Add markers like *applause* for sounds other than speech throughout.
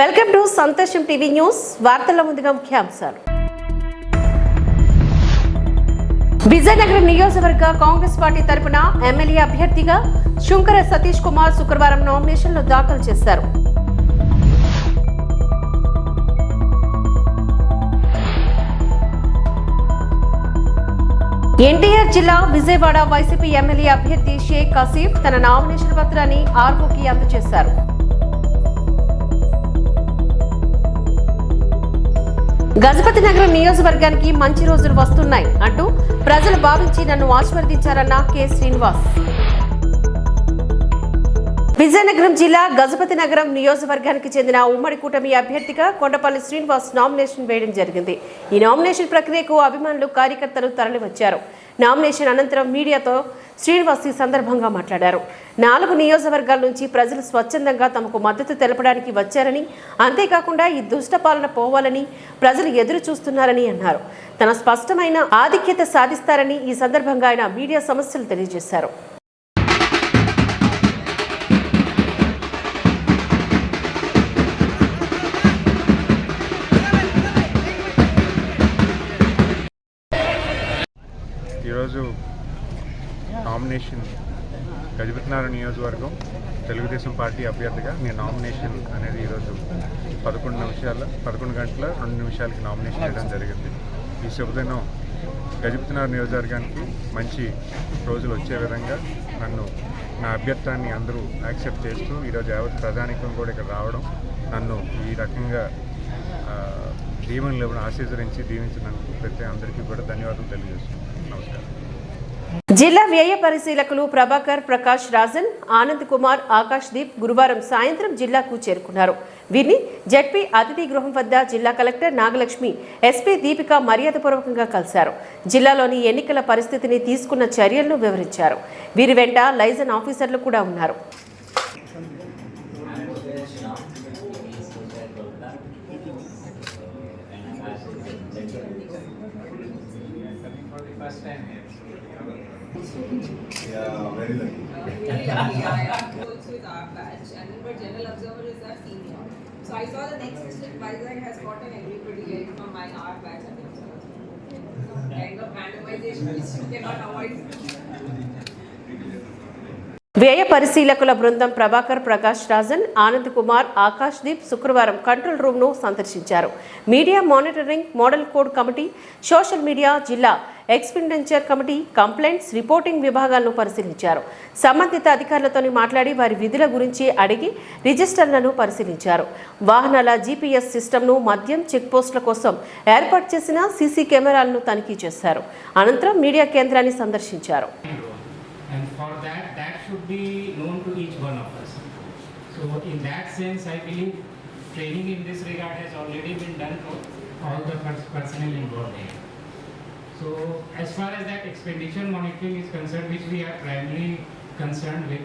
Welcome to Santosham TV news. వార్తల ముందుగా ముఖ్యాంశాలు. విజయనగరం నియోజకవర్గ కాంగ్రెస్ పార్టీ తరపున ఎమ్మెల్యే అభ్యర్థిగా శుంకర సతీష్ కుమార్ శుక్రవారం నామినేషన్లు దాఖలు చేశారు. ఎన్టీఆర్ జిల్లా విజయవాడ వైసీపీ ఎమ్మెల్యే అభ్యర్థి షేక్ కసీఫ్ తన నామినేషన్ పత్రాన్ని ఆర్ఓకి అందజేశారు. గజపతి నగరం నియోజకవర్గానికి మంచి రోజులు వస్తున్నాయి అంటూ ప్రజలు భావించి నన్ను ఆశీర్వదించారన్న కె శ్రీనివాస్. విజయనగరం జిల్లా గజపతి నగరం నియోజకవర్గానికి చెందిన ఉమ్మడి కూటమి అభ్యర్థిగా కొండపల్లి శ్రీనివాస్ నామినేషన్ వేయడం జరిగింది. ఈ నామినేషన్ ప్రక్రియకు అభిమానులు కార్యకర్తలు తరలివచ్చారు. నామినేషన్ అనంతరం మీడియాతో శ్రీనివాస్ ఈ సందర్భంగా మాట్లాడారు. నాలుగు నియోజకవర్గాల నుంచి ప్రజలు స్వచ్ఛందంగా తమకు మద్దతు తెలపడానికి వచ్చారని అంతేకాకుండా ఈ దుష్ట పాలన పోవాలని ప్రజలు ఎదురు చూస్తున్నారని అన్నారు. తన స్పష్టమైన ఆధిక్యత సాధిస్తారని ఈ సందర్భంగా ఆయన మీడియా సమస్యలు తెలియజేశారు. ఈరోజు నామినేషన్ గజపతినార నియోజకవర్గం తెలుగుదేశం పార్టీ అభ్యర్థిగా మీ నామినేషన్ అనేది ఈరోజు పదకొండు నిమిషాల పదకొండు గంటల రెండు నిమిషాలకి నామినేషన్ చేయడం జరిగింది. ఈ శుభదినం గజపతినార నియోజకవర్గానికి మంచి రోజులు వచ్చే విధంగా నన్ను నా అభ్యర్థాన్ని అందరూ యాక్సెప్ట్ చేస్తూ ఈరోజు యావత్ ప్రధానికం కూడా ఇక్కడ రావడం నన్ను ఈ రకంగా దీవెనలు ఆశీర్వదించి దీవించినందుకు ప్రతి అందరికీ కూడా ధన్యవాదాలు తెలియజేస్తున్నాను. జిల్లా వ్యయ పరిశీలకులు ప్రభాకర్ ప్రకాష్ రాజన్ ఆనంద్ కుమార్ ఆకాష్ దీప్ గురువారం సాయంత్రం జిల్లాకు చేరుకున్నారు. వీరిని జడ్పీ అతిథి గృహం వద్ద జిల్లా కలెక్టర్ నాగలక్ష్మి ఎస్పీ దీపిక మర్యాదపూర్వకంగా కలిశారు. జిల్లాలోని ఎన్నికల పరిస్థితిని తీసుకున్న చర్యలను వివరించారు. వీరి వెంట లైజన్ ఆఫీసర్లు కూడా ఉన్నారు. *laughs* Yeah, very lucky. works with our batch, and but general observer is our senior. So I saw the next district has gotten everybody like from my our batch randomization. వ్యయ పరిశీలకుల బృందం ప్రభాకర్ ప్రకాష్ రాజన్ ఆనంద్ కుమార్ ఆకాష్ దీప్ శుక్రవారం కంట్రోల్ రూమ్ను సందర్శించారు. Media monitoring model code committee social media జిల్లా expenditure committee complaints reporting విభాగాలను పరిశీలించారు. సంబంధిత అధికారులతో మాట్లాడి వారి విధుల గురించి అడిగి రిజిస్టర్లను పరిశీలించారు. వాహనాల జీపీఎస్ సిస్టమ్ను మద్యం చెక్పోస్టుల కోసం ఏర్పాటు చేసిన సీసీ కెమెరాలను తనిఖీ చేశారు. అనంతరం మీడియా కేంద్రాన్ని సందర్శించారు. And for that should be known to each one of us. So in that sense i believe training in this regard has already been done for all the pers- personnel involved here. So as far as that expenditure monitoring is concerned which we are primarily concerned with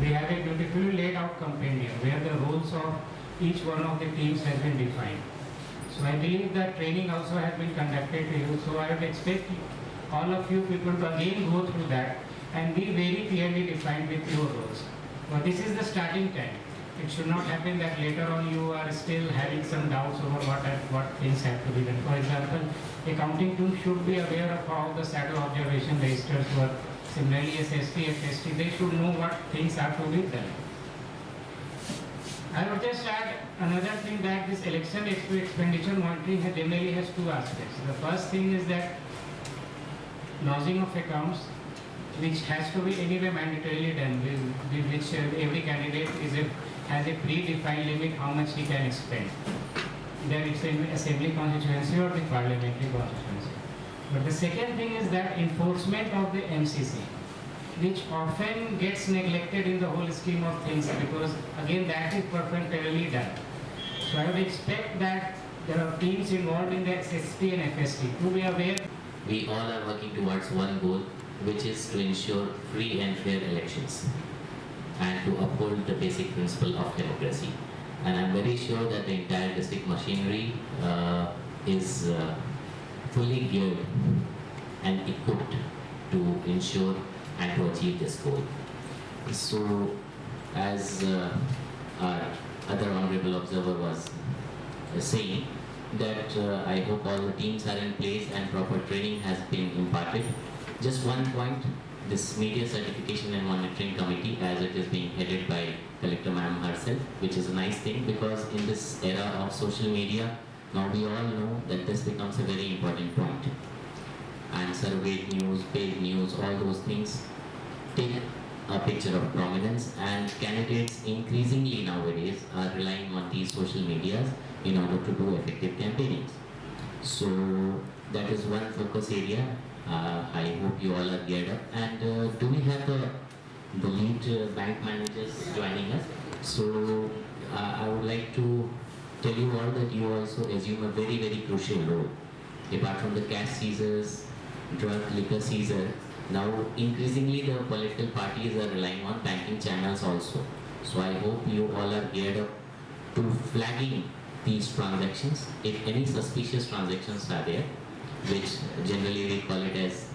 we have a beautifully laid out compendium where the roles of each one of the teams has been defined. So I believe that training also has been conducted to you, so I would expect all of you people to again go through that and be very clearly defined with your roles. But this is the starting time. It should not happen that later on you are still having some doubts over what are, what things have to be done. For example, accounting team should be aware of how the shadow observation registers work. Similarly, SST, FST, they should know what things have to be done. I would just add another thing that this election exp- expenditure monitoring generally has two aspects. The first thing is that lodging of accounts, which has to be anyway mandatorily done, with, which uh, every candidate is a, has a predefined limit how much he can expend. Then it's in assembly constituency or the parliamentary constituency. But the second thing is that enforcement of the MCC which often gets neglected in the whole scheme of things because again that is perfunctorily done. So I would expect that there are teams involved in the SST and FST to be aware We all are working towards one goal, which is to ensure free and fair elections and to uphold the basic principle of democracy. And I'm very sure that the entire district machinery uh, is uh, fully geared and equipped to ensure and to achieve this goal. So, as uh, our other honorable observer was uh, saying, that uh, I hope all the teams are in place and proper training has been imparted. Just one point, this media certification and monitoring committee as it is being headed by Collector Ma'am herself, which is a nice thing because in this era of social media, now we all know that this becomes a very important point. And surveyed news, paid news, all those things take a picture of prominence and candidates increasingly nowadays are relying on these social medias in order to do effective campaigning. So that is one focus area. Uh, I hope you all are geared up. And uh, do we have the, the lead uh, bank managers joining us? So uh, I would like to tell you all that you also assume a very, very crucial role. Apart from the cash seizures, drug liquor seizure, now increasingly the political parties are relying on banking channels also. So I hope you all are geared up to flagging these transactions. If any suspicious transactions are there, which generally we call it as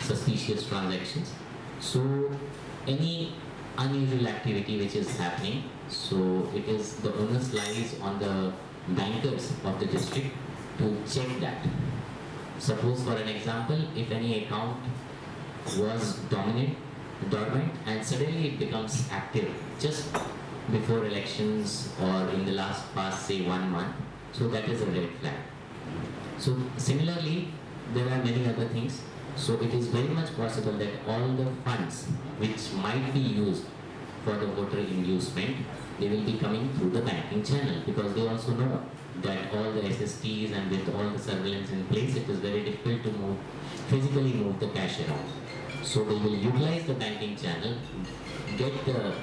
suspicious transactions. So any unusual activity which is happening, so it is the onus lies on the bankers of the district to check that. Suppose for an example, if any account was dominant, dormant and suddenly it becomes active just before elections or in the last past say one month, so that is a red flag. So similarly, there are many other things. So it is very much possible that all the funds which might be used for the voter inducement, they will be coming through the banking channel because they also know that all the SSTs and with all the surveillance in place, it is very difficult to move, physically move the cash around. So they will utilize the banking channel, get the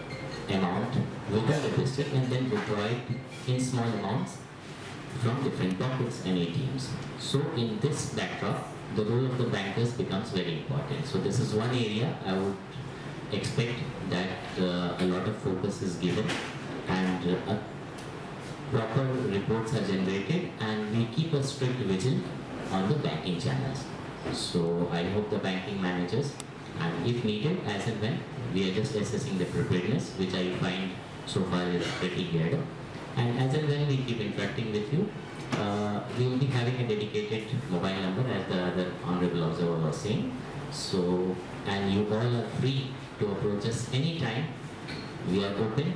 amount within the and then withdraw it in small amounts from different pockets and ATMs. So in this backdrop, the role of the bankers becomes very important. So this is one area I would expect that uh, a lot of focus is given and uh, proper reports are generated and we keep a strict vigil on the banking channels. So I hope the banking managers and if needed as and when we are just assessing the preparedness which I find so far is pretty good. And as and when we keep interacting with you, uh, we will be having a dedicated mobile number as the other honorable observer was saying. So, and you all are free to approach us anytime. We are open,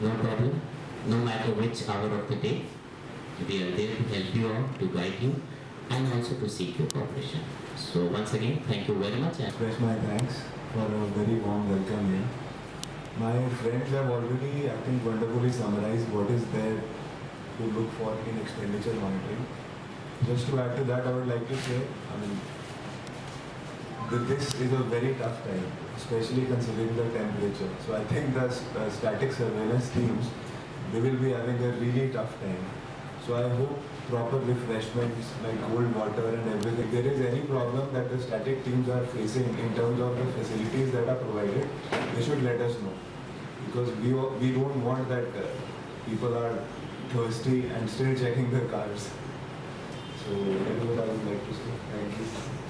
no problem, no matter which hour of the day. We are there to help you out, to guide you, and also to seek your cooperation. So once again, thank you very much. And Express my thanks for a very warm welcome here. My friends have already, I think, wonderfully summarized what is there to look for in expenditure monitoring. Just to add to that, I would like to say, I mean, this is a very tough time, especially considering the temperature. So I think the uh, static surveillance teams, they will be having a really tough time. So I hope proper refreshments like cold water and everything. If there is any that the static teams are facing in terms of the facilities that are provided, they should let us know. Because we, we don't want that uh, people are thirsty and still checking their cars. So that is what I would like to say. Thank you.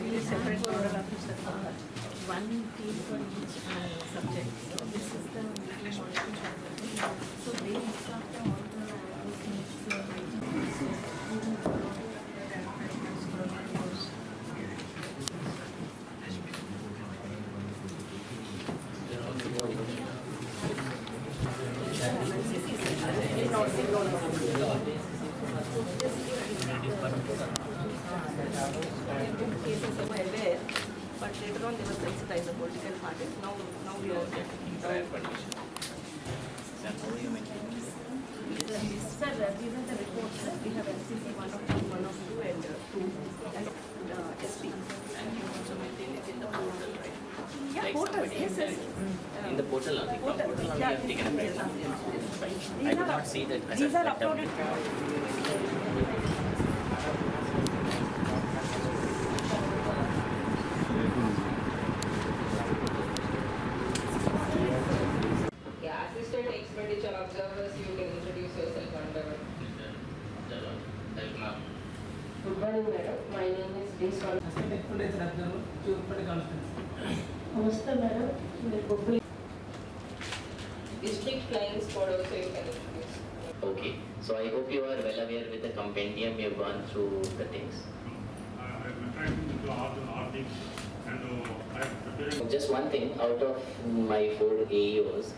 Separate one team for each uh, subject. So this is the monitoring. So they look In the portal, on Portal, cloud portal, we have taken a break. I could not see that. These are uploaded. Okay, so I hope you are well aware with the compendium, you've gone through the things. Just one thing, out of my four AEOs,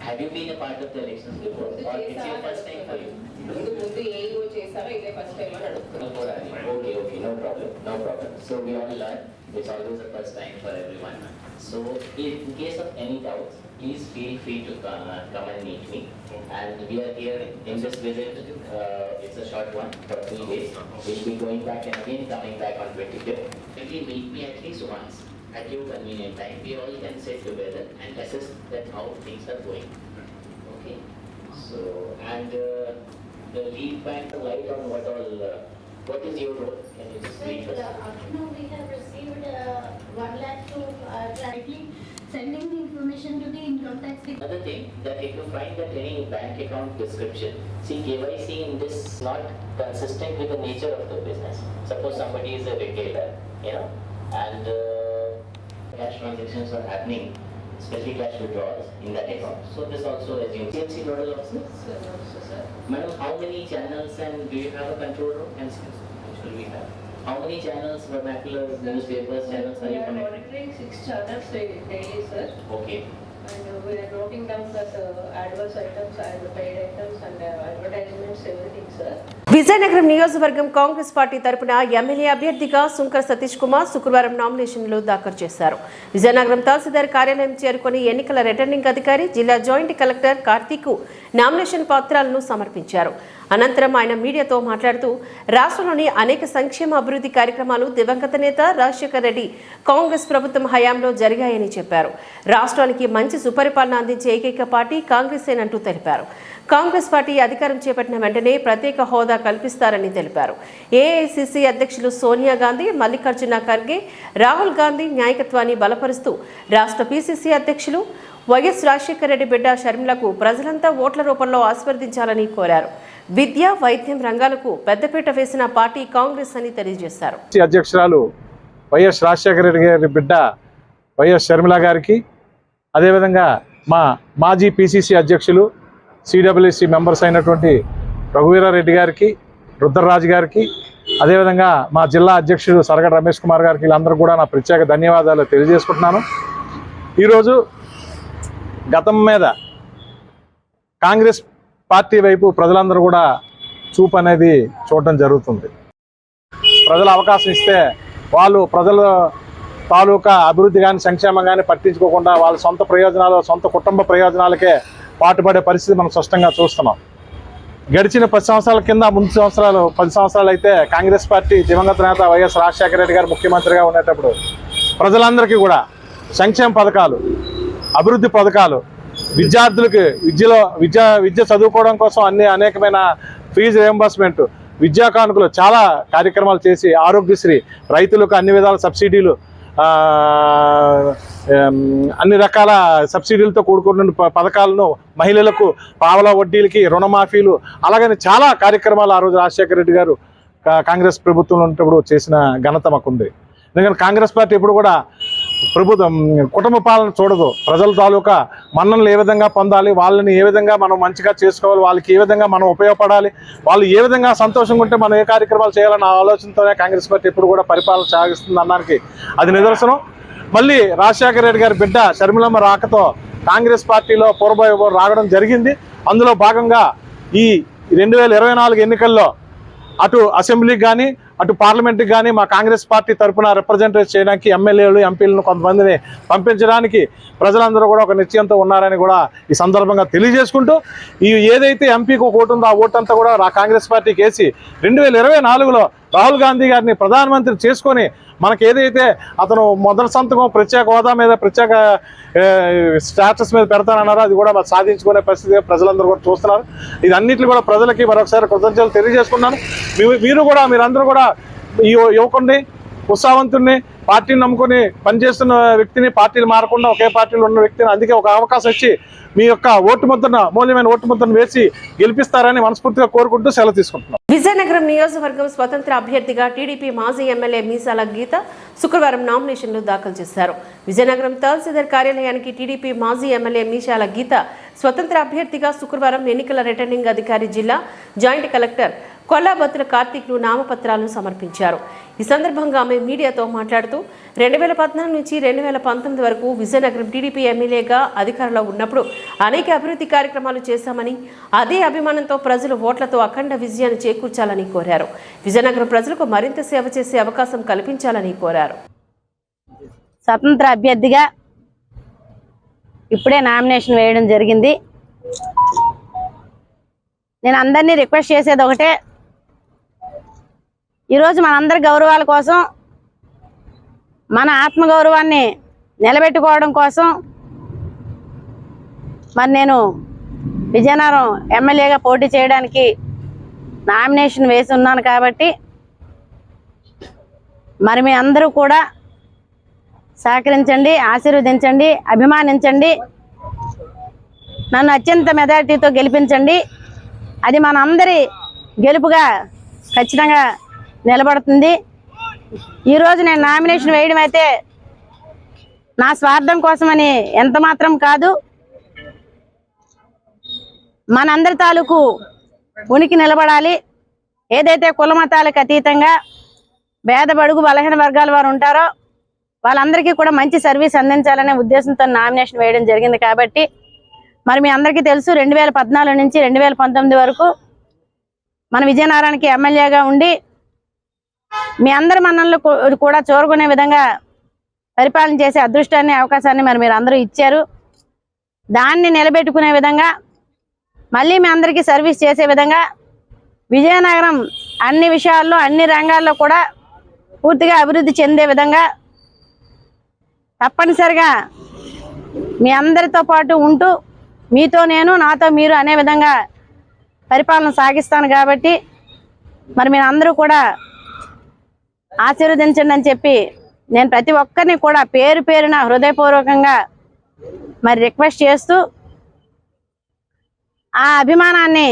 have you been a part of the elections before? Or it's your first time for you? ముందు ముందు AEO చేశారో ఇదే first time అని అడుగుతున్నాను Before I- Okay, okay, no problem, no problem. So we all learn, it's always the first time for everyone. So in case of any doubts, please feel free to come, uh, come and meet me. And we are here in this visit, uh, it's a short one for three days. We'll be going back and again coming back on twenty-fifth. Please meet me at least once, at your convenient time. We all can sit together and assess that how things are going. Okay, so, and uh, the lead bank, the light on what all, uh, what is your role? Can you just brief us? Uh, now we have received uh, one lakh to uh, directly sending the information to the income tax department. Another thing, that if you find that any bank account description, see KYC in this is not consistent with the nature of the business. Suppose somebody is a retailer, you know, and uh, cash transactions are happening, especially cash withdrawals in that account. So this also assumes. CMC nodal officer? Madam, how many channels and do you have a control room? And should we have? How many channels, vernacular newspapers channels are We you are connecting? monitoring six channels daily, sir, Okay. and uh, we are noting down that uh, adverse items and paid items and uh, advertisements, everything, sir. Vizianagaram నియోజకవర్గం Congress party తరపున MLA అభ్యర్థిగా సుంకర్ సతీష్ కుమార్ శుక్రవారం నామినేషన్లు దాఖలు చేశారు విజయనగరం తహసీల్దార్ కార్యాలయం చేరుకుని ఎన్నికల రిటర్నింగ్ అధికారి జిల్లా జాయింట్ కలెక్టర్ కార్తీక్ నామినేషన్ పత్రాలను సమర్పించారు అనంతరం ఆయన మీడియాతో మాట్లాడుతూ రాష్ట్రంలోని అనేక సంక్షేమ అభివృద్ధి కార్యక్రమాలు దివంగత నేత రాజశేఖర రెడ్డి కాంగ్రెస్ ప్రభుత్వం హయాంలో జరిగాయని చెప్పారు. రాష్ట్రానికి మంచి సుపరిపాలన అందించే ఏకైక పార్టీ కాంగ్రెసేనంటూ తెలిపారు. కాంగ్రెస్ పార్టీ అధికారం చేపట్టిన వెంటనే ప్రత్యేక హోదా కల్పిస్తారని తెలిపారు. ఏఐసిసి అధ్యక్షులు సోనియా గాంధీ మల్లికార్జున ఖర్గే రాహుల్ గాంధీ నాయకత్వాన్ని బలపరుస్తూ రాష్ట్ర పిసిసి అధ్యక్షులు వైఎస్ రాజశేఖర రెడ్డి బిడ్డ షర్మిలకు ప్రజలంతా ఓట్ల రూపంలో ఆస్వాదించాలని కోరారు. విద్య వైద్యం రంగాలకు పెద్దపీట వేసిన పార్టీ కాంగ్రెస్ అని తెలియజేశారు. అధ్యక్షురాలు వైఎస్ రాజశేఖర రెడ్డి గారి బిడ్డ వైఎస్ షర్మిల గారికి అదేవిధంగా మా మాజీ పిసిసి అధ్యక్షులు సిడబ్ల్యూసి మెంబర్స్ అయినటువంటి రఘువీరారెడ్డి గారికి రుద్రరాజు గారికి అదేవిధంగా మా జిల్లా అధ్యక్షుడు సరగడ రమేష్ కుమార్ గారికి వీళ్ళందరూ కూడా నా ప్రత్యేక ధన్యవాదాలు తెలియజేసుకుంటున్నాను. ఈరోజు గతం మీద కాంగ్రెస్ పార్టీ వైపు ప్రజలందరూ కూడా చూపు అనేది చూడటం జరుగుతుంది. ప్రజలు అవకాశం ఇస్తే వాళ్ళు ప్రజల తాలూకా అభివృద్ధి కానీ సంక్షేమం కానీ పట్టించుకోకుండా వాళ్ళ సొంత ప్రయోజనాలు సొంత కుటుంబ ప్రయోజనాలకే పాటుపడే పరిస్థితి మనం స్పష్టంగా చూస్తున్నాం. గడిచిన పది సంవత్సరాల కింద ముందు సంవత్సరాలు పది సంవత్సరాలు అయితే కాంగ్రెస్ పార్టీ దివంగత నేత వైఎస్ రాజశేఖర రెడ్డి గారు ముఖ్యమంత్రిగా ఉండేటప్పుడు ప్రజలందరికీ కూడా సంక్షేమ పథకాలు అభివృద్ధి పథకాలు విద్యార్థులకి విద్యలో విద్య విద్య చదువుకోవడం కోసం అన్ని అనేకమైన ఫీజు రియంబర్స్మెంట్ విద్యా కానుకలు చాలా కార్యక్రమాలు చేసి ఆరోగ్యశ్రీ రైతులకు అన్ని విధాల సబ్సిడీలు అన్ని రకాల సబ్సిడీలతో కూడుకున్న ప- పథకాలను మహిళలకు పావల వడ్డీలకి రుణమాఫీలు అలాగని చాలా కార్యక్రమాలు ఆ రోజు రాజశేఖర రెడ్డి గారు కా- కాంగ్రెస్ ప్రభుత్వంలో ఉన్నప్పుడు చేసిన ఘనత మాకుంది. ఎందుకంటే కాంగ్రెస్ పార్టీ ఎప్పుడు కూడా ప్రభుత్వం కుటుంబ పాలన చూడదు. ప్రజల తాలూకా మన్ననలు ఏ విధంగా పొందాలి వాళ్ళని ఏ విధంగా మనం మంచిగా చేసుకోవాలి వాళ్ళకి ఏ విధంగా మనం ఉపయోగపడాలి వాళ్ళు ఏ విధంగా సంతోషంగా ఉంటే మనం ఏ కార్యక్రమాలు చేయాలన్న ఆలోచనతోనే కాంగ్రెస్ పార్టీ ఎప్పుడు కూడా పరిపాలన సాగిస్తుంది అన్నానికి అది నిదర్శనం. మళ్ళీ రాజశేఖర రెడ్డి గారి బిడ్డ షర్మిలమ్మ రాకతో కాంగ్రెస్ పార్టీలో పూర్వ రావడం జరిగింది. అందులో భాగంగా ఈ రెండు వేల ఇరవై నాలుగు ఎన్నికల్లో అటు అసెంబ్లీకి కానీ అటు పార్లమెంట్కి కానీ మా కాంగ్రెస్ పార్టీ తరఫున రిప్రజెంటేట్ చేయడానికి ఎమ్మెల్యేలు ఎంపీలను కొంతమందిని పంపించడానికి ప్రజలందరూ కూడా ఒక నిశ్చయంతో ఉన్నారని కూడా ఈ సందర్భంగా తెలియజేసుకుంటూ ఈ ఏదైతే ఎంపీకి ఒక ఓటు ఉందో ఆ ఓటు అంతా కూడా కాంగ్రెస్ పార్టీకి వేసి రెండు వేల ఇరవై నాలుగులో రాహుల్ గాంధీ గారిని ప్రధానమంత్రి చేసుకొని మనకి ఏదైతే అతను మొదటి సంతకం ప్రత్యేక హోదా మీద ప్రత్యేక స్టాటస్ మీద పెడతానన్నారో అది కూడా మరి సాధించుకునే పరిస్థితి ప్రజలందరూ కూడా చూస్తున్నారు. ఇది అన్నింటిని కూడా ప్రజలకి మరొకసారి కృతజ్ఞతలు తెలియజేసుకున్నాను మీరు కూడా మీరందరూ కూడా ఈ యువకుడిని ఉత్సాహవంతుడిని పార్టీని నమ్ముకొని పనిచేస్తున్న వ్యక్తిని పార్టీలు మారకుండా ఒకే పార్టీలో ఉన్న వ్యక్తిని అందుకే ఒక అవకాశం ఇచ్చి మీ యొక్క ఓటు ముద్రను మూల్యమైన ఓటు ముద్రను వేసి గెలిపిస్తారని మనస్ఫూర్తిగా కోరుకుంటూ సెలవు తీసుకుంటున్నాం. విజయనగరం నియోజకవర్గం స్వతంత్ర అభ్యర్థిగా టీడీపీ మాజీ ఎమ్మెల్యే మీసాల గీత శుక్రవారం నామినేషన్లు దాఖలు చేశారు. విజయనగరం తహసీల్దార్ కార్యాలయానికి టీడీపీ మాజీ ఎమ్మెల్యే మీసాల గీత స్వతంత్ర అభ్యర్థిగా శుక్రవారం ఎన్నికల రిటర్నింగ్ అధికారి జిల్లా జాయింట్ కలెక్టర్ కొల్లాబత్తుల కార్తీక్లు నామపత్రాలను సమర్పించారు. ఈ సందర్భంగా ఆమె మీడియాతో మాట్లాడుతూ రెండు వేల పద్నాలుగు నుంచి రెండు వేల పంతొమ్మిది వరకు విజయనగరం టీడీపీ ఎమ్మెల్యేగా అధికారంలో ఉన్నప్పుడు అనేక అభివృద్ధి కార్యక్రమాలు చేశామని అదే అభిమానంతో ప్రజలు ఓట్లతో అఖండ విజయాన్ని చేకూర్చాలని కోరారు. విజయనగరం ప్రజలకు మరింత సేవ చేసే అవకాశం కల్పించాలని కోరారు. స్వతంత్ర అభ్యర్థిగా ఇప్పుడే నామినేషన్ వేయడం జరిగింది. నేను అందరినీ రిక్వెస్ట్ చేసేది ఒకటే ఈరోజు మనందరి గౌరవాల కోసం మన ఆత్మగౌరవాన్ని నిలబెట్టుకోవడం కోసం మరి నేను విజయనగరం ఎమ్మెల్యేగా పోటీ చేయడానికి నామినేషన్ వేసి ఉన్నాను కాబట్టి మరి మీ అందరూ కూడా సహకరించండి ఆశీర్వదించండి అభిమానించండి నన్ను అత్యంత మెజార్టీతో గెలిపించండి. అది మన అందరి గెలుపుగా ఖచ్చితంగా నిలబడుతుంది. ఈరోజు నేను నామినేషన్ వేయడం అయితే నా స్వార్థం కోసమని ఎంత మాత్రం కాదు. మనందరి తాలూకు ఉనికి నిలబడాలి. ఏదైతే కుల మతాలకు అతీతంగా పేద బడుగు బలహీన వర్గాల వారు ఉంటారో వాళ్ళందరికీ కూడా మంచి సర్వీస్ అందించాలనే ఉద్దేశంతో నామినేషన్ వేయడం జరిగింది కాబట్టి మరి మీ అందరికీ తెలుసు రెండు వేల పద్నాలుగు నుంచి రెండు వేల పంతొమ్మిది వరకు మన విజయనగరానికి ఎమ్మెల్యేగా ఉండి మీ అందరి మన్నలు కూడా చూరుకునే విధంగా పరిపాలన చేసే అదృష్టాన్ని అవకాశాన్ని మరి మీరు అందరూ ఇచ్చారు. దాన్ని నిలబెట్టుకునే విధంగా మళ్ళీ మీ అందరికీ సర్వీస్ చేసే విధంగా విజయనగరం అన్ని విషయాల్లో అన్ని రంగాల్లో కూడా పూర్తిగా అభివృద్ధి చెందే విధంగా తప్పనిసరిగా మీ అందరితో పాటు ఉంటూ మీతో నేను నాతో మీరు అనే విధంగా పరిపాలన సాగిస్తాను కాబట్టి మరి మీరు అందరూ కూడా ఆశీర్వదించండి అని చెప్పి నేను ప్రతి ఒక్కరిని కూడా పేరు పేరున హృదయపూర్వకంగా మరి రిక్వెస్ట్ చేస్తూ ఆ అభిమానాన్ని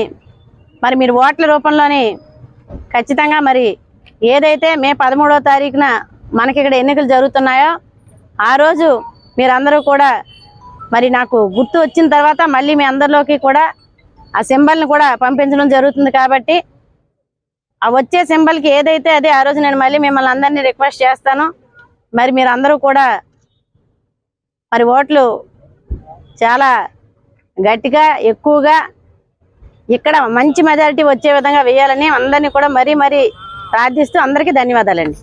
మరి మీరు ఓట్ల రూపంలోని ఖచ్చితంగా మరి ఏదైతే మే పదమూడవ తారీఖున మనకి ఇక్కడ ఎన్నికలు జరుగుతున్నాయో ఆ రోజు మీరందరూ కూడా మరి నాకు గుర్తు వచ్చిన తర్వాత మళ్ళీ మీ అందరిలోకి కూడా ఆ సింబల్ని కూడా పంపించడం జరుగుతుంది కాబట్టి ఆ వచ్చే సింబల్కి ఏదైతే అదే ఆ రోజు నేను మళ్ళీ మిమ్మల్ని అందరినీ రిక్వెస్ట్ చేస్తాను. మరి మీరు అందరూ కూడా మరి ఓట్లు చాలా గట్టిగా ఎక్కువగా ఇక్కడ మంచి మెజారిటీ వచ్చే విధంగా వేయాలని అందరినీ కూడా మరీ మరీ ప్రార్థిస్తూ అందరికీ ధన్యవాదాలండి.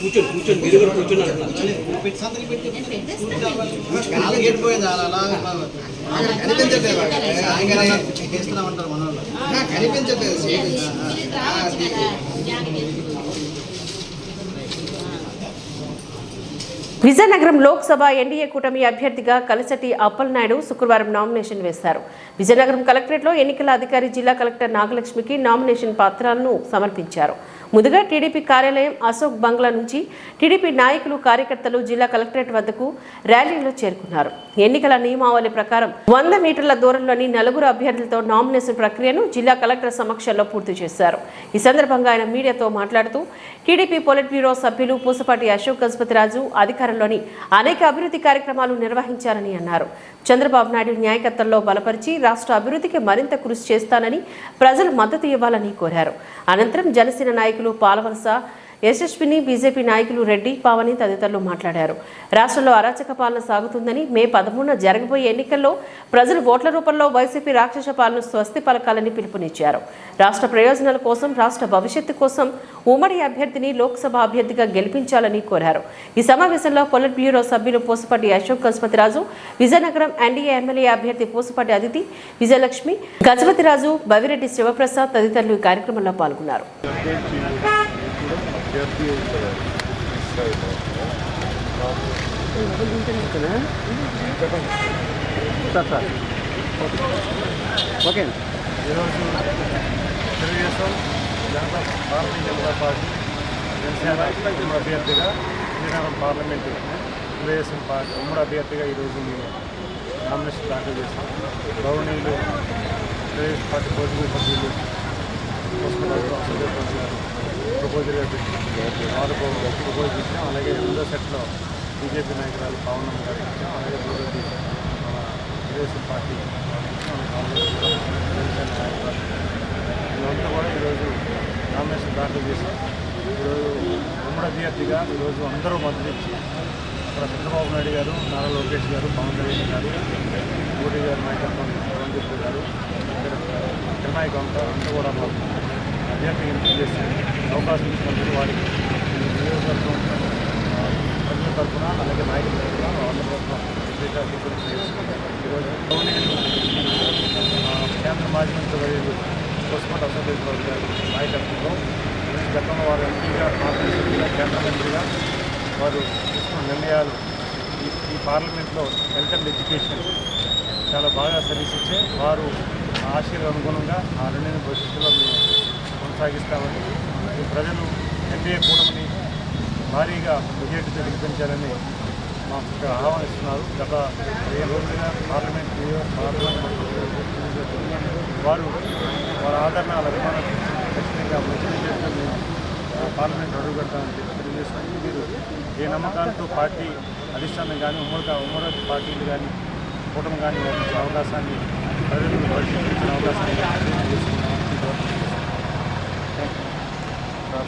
కూర్చొని కూర్చొని మీరు కూడా కూర్చొని అలా కనిపించట్లేదు చేస్తున్నామంటారు మన వాళ్ళు కనిపించట్లేదు విజయనగరం లోక్సభ ఎన్డీఏ కూటమి అభ్యర్థిగా కలిసటి అప్పలనాయుడు శుక్రవారం నామినేషన్ వేశారు. విజయనగరం కలెక్టరేట్లో ఎన్నికల అధికారి జిల్లా కలెక్టర్ నాగలక్ష్మికి నామినేషన్ పత్రాలను సమర్పించారు. ముందుగా టీడీపీ కార్యాలయం అశోక్ బంగ్లా నుంచి టీడీపీ నాయకులు కార్యకర్తలు జిల్లా కలెక్టరేట్ వద్దకు ర్యాలీలో చేరుకున్నారు. ఎన్నికల నియమావళి ప్రకారం వంద మీటర్ల దూరంలోని నలుగురు అభ్యర్థులతో నామినేషన్ ప్రక్రియను జిల్లా కలెక్టర్ సమక్షంలో పూర్తి చేశారు. ఈ సందర్భంగా ఆయన మీడియాతో మాట్లాడుతూ టీడీపీ పొలిట్ బ్యూరో సభ్యులు పూసపాటి అశోక్ గజపతిరాజు అధికారంలోని అనేక అభివృద్ధి కార్యక్రమాలు నిర్వహించారని అన్నారు. చంద్రబాబు నాయుడు న్యాయకత్వంలో బలపరిచి రాష్ట్ర అభివృద్ధికి మరింత కృషి చేస్తానని ప్రజలు మద్దతు ఇవ్వాలని కోరారు. అనంతరం జనసేన నాయకులు పాలవలస యశస్విని బీజేపీ నాయకులు రెడ్డి పావని తదితరులు మాట్లాడారు. రాష్ట్రంలో అరాచక పాలన సాగుతుందని మే పదమూడున జరగబోయే ఎన్నికల్లో ప్రజలు ఓట్ల రూపంలో వైసీపీ రాక్షస పాలన స్వస్తి పలకాలని పిలుపునిచ్చారు. రాష్ట్ర ప్రయోజనాల కోసం రాష్ట్ర భవిష్యత్తు కోసం ఉమ్మడి అభ్యర్థిని లోక్సభ అభ్యర్థిగా గెలిపించాలని కోరారు. ఈ సమావేశంలో పొలిట్ బ్యూరో సభ్యులు పూసపాటి అశోక్ గజపతిరాజు విజయనగరం ఎన్డీఏ ఎమ్మెల్యే అభ్యర్థి పూసపాటి అదితి విజయలక్ష్మి గజపతిరాజు బవిరెడ్డి శివప్రసాద్ తదితరులు ఈ కార్యక్రమంలో పాల్గొన్నారు. ఓకే ఈరోజు తెలుగుదేశం జనతా భారతీయ జనతా పార్టీ జనసేన ఉమ్మడి అభ్యర్థిగా విజయనగరం పార్లమెంటు తెలుగుదేశం పార్టీ ఉమ్మడి అభ్యర్థిగా ఈరోజు మేము నామినేషన్ దాఖలు చేస్తాం గౌరవనీయులు తెలుగుదేశం పార్టీ పోటీ సభ్యులు ప్రపోజల్ వారు ప్రపోజ్ ఇచ్చాం అలాగే రెండో సెట్లో బీజేపీ నాయకురాలు పవన్ గారు ఇచ్చాం అలాగే మూడోది మన తెలుగుదేశం పార్టీ ఇదంతా కూడా ఈరోజు నామినేషన్ దాఖలు చేశాం. ఈరోజు ఉమ్మడి అభ్యర్థిగా ఈరోజు అందరూ మద్దతు ఇచ్చి అక్కడ చంద్రబాబు నాయుడు గారు నారా లోకేష్ గారు పవన్ కళ్యాణ్ గారు మోడీ గారు నాయకత్వం పవన్ గారు ఇక్కడ తిరునాయకు అంతా అంతా కూడా మాకు అభ్యర్థి ఎంపిక చేసి అవకాశం ఇచ్చినందుకు వారికి నియోజకవర్గం ప్రజల తరఫున అలాగే నాయకుల తరఫున వాళ్ళ తరఫున ఈరోజు కేంద్ర మాజీ మంత్రి వర్యులు కోస్మట్ అసెంబ్లీ గారి నాయకత్వంలో గతంలో వారు ఎంపీగా పార్లమెంట్ కేంద్ర మంత్రిగా వారు తీసుకున్న నిర్ణయాలు ఈ పార్లమెంట్లో హెల్త్ అండ్ ఎడ్యుకేషన్ చాలా బాగా సర్వీస్ ఇచ్చే వారు ఆ అనుగుణంగా ఆ రెండింటిని భవిష్యత్తులో మేము కొనసాగిస్తామని ఈ ప్రజలు ఎన్డీఏ కూటమిని భారీగా మెజార్టీతో గెలిపించాలని మాకు ఆహ్వానిస్తున్నారు. గత పదిహేను రోజులుగా పార్లమెంట్ పార్లమెంట్ వారు వారి ఆదరణ అభిమానం ఖచ్చితంగా మంచి మెజార్టీతో పార్లమెంట్ అడుగు పెడతామని చెప్పి తెలియజేస్తున్నాను. మీరు ఏ నమ్మకాలతో పార్టీ అధిష్టానం కానీ ఉమ్మడి ఉమ్మడి పార్టీలు కానీ కూటమి కానీ అవకాశాన్ని ప్రజలకు అవకాశాన్ని